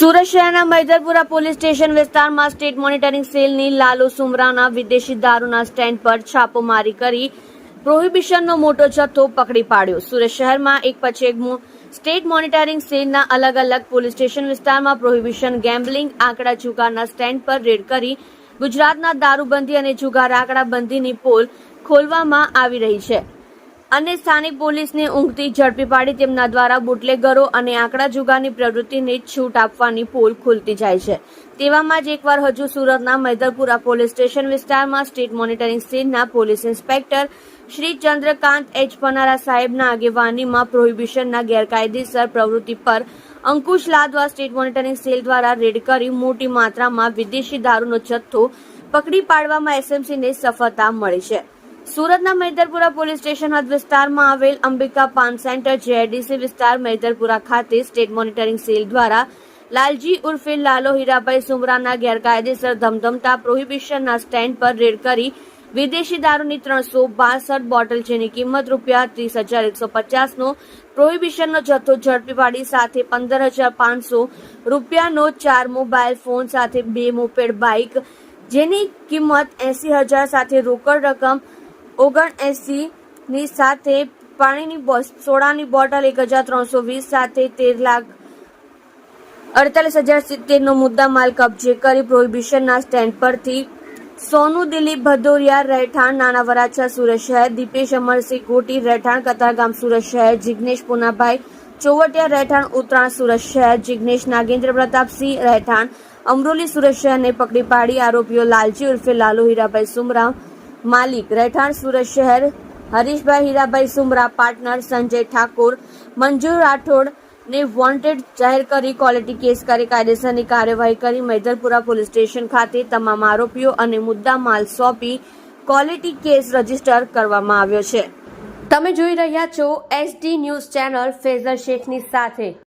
સુરત શહેરના Maidarpura police station વિસ્તારમાં state monitoring સેલની લાલુ સુમરાના વિદેશી દારૂના સ્ટેન્ડ પર છાપોમારી કરી પ્રોહિબિશનનો મોટો જથ્થો પકડી પાડ્યો. સુરત શહેરમાં એક પછી એક સ્ટેટ મોનિટરિંગ સેલના અલગ અલગ પોલીસ સ્ટેશન વિસ્તારમાં પ્રોહિબિશન ગેમ્બલિંગ આંકડા જુગારના સ્ટેન્ડ પર રેડ કરી ગુજરાતના દારૂબંધી અને જુગાર આંકડા બંધીની પોલ ખોલવામાં આવી રહી છે. અને સ્થાનિક પોલીસને ઊંઘથી ઝડપી પાડી તેમના દ્વારા બુટલેગરો અને આંકડા જુગારની પ્રવૃત્તિને છૂટ આપવાની પોલ ખુલતી જાય છે. તેવામાં જ એકવાર હજુ સુરતના મૈદરપુરા પોલીસ સ્ટેશન વિસ્તારમાં સ્ટેટ મોનિટરિંગ સેલના police inspector Shri Chandrakant H. Panara સાહેબના આગેવાનીમાં પ્રોહિબિશનના ગેરકાયદેસર પ્રવૃત્તિ પર અંકુશ લાદવા સ્ટેટ મોનિટરિંગ સેલ દ્વારા રેડ કરી મોટી માત્રામાં વિદેશી દારૂનો જથ્થો પકડી પાડવામાં એસએમસીને સફળતા મળી છે. સુરતના મૈદરપુરા પોલીસ સ્ટેશન હદ વિસ્તારમાં આવેલ અંબિકા પાન સેન્ટર જેઆઈડીસી વિસ્તાર, મૈદરપુરા ખાતે સ્ટેટ મોનિટરિંગ સેલ દ્વારા લાલજી ઉર્ફે લાલો હીરાભાઈ સુમરાના ગેરકાયદેસર ધમધમતા પ્રોહિબિશનના સ્ટેન્ડ પર રેડ કરી વિદેશી દારૂની ત્રણસો બાસઠ બોટલ જેની કિંમત રૂપિયા ત્રીસ હજાર એકસો પચાસનો પ્રોહિબિશનનો જથ્થો ઝડપી પાડી સાથે પંદર હજાર પાંચસો રૂપિયાનો ચાર મોબાઈલ ફોન સાથે બે મોપેડ બાઇક જેની કિંમત એસી હજાર સાથે રોકડ રકમ ઓગણની સાથે પાણીની સોડાની બોટલ એક હજાર ત્રણસો વીસ સાથે તેર લાખ અડતાલીસ હજાર સિત્તેરનો મુદ્દા માલ કબજે કરી પ્રોહિબિશનના સ્ટેન્ડ પરથી સોનુ દિલીપ ભદોરિયા રહેઠાણ નાના વરાછા સુરત શહેર, દીપેશ અમરસિંહ કોટી રહેઠાણ કતારગામ સુરત શહેર, જિગ્નેશ પુનાભાઈ ચોવટિયા રહેઠાણ ઉત્તરાણ સુરત શહેર, જિગ્નેશ નાગેન્દ્ર પ્રતાપસિંહ રહેઠાણ, અમરોલી સુરત શહેરને પકડી પાડી આરોપીઓ લાલજી ઉર્ફે લાલુ હીરાભાઈ સુમરા માલિક. રહેઠાણ સુરત શહેર, હરીશભાઈ હીરાભાઈ સુમરા, પાર્ટનર સંજય ઠાકોર મંજુ રાઠોડ ને વોન્ટેડ જાહેર કરી ક્વોલિટી કેસ કરી કાયદેસરની કાર્યવાહી કરી. મૈદરપુરા પોલીસ સ્ટેશન ખાતે તમામ આરોપીઓ અને મુદ્દા માલ સોંપી ક્વોલિટી કેસ રજિસ્ટર કરવામાં આવ્યો છે. તમે જોઈ રહ્યા છો એસડી ન્યૂઝ ચેનલ ફેઝર શેખની સાથે.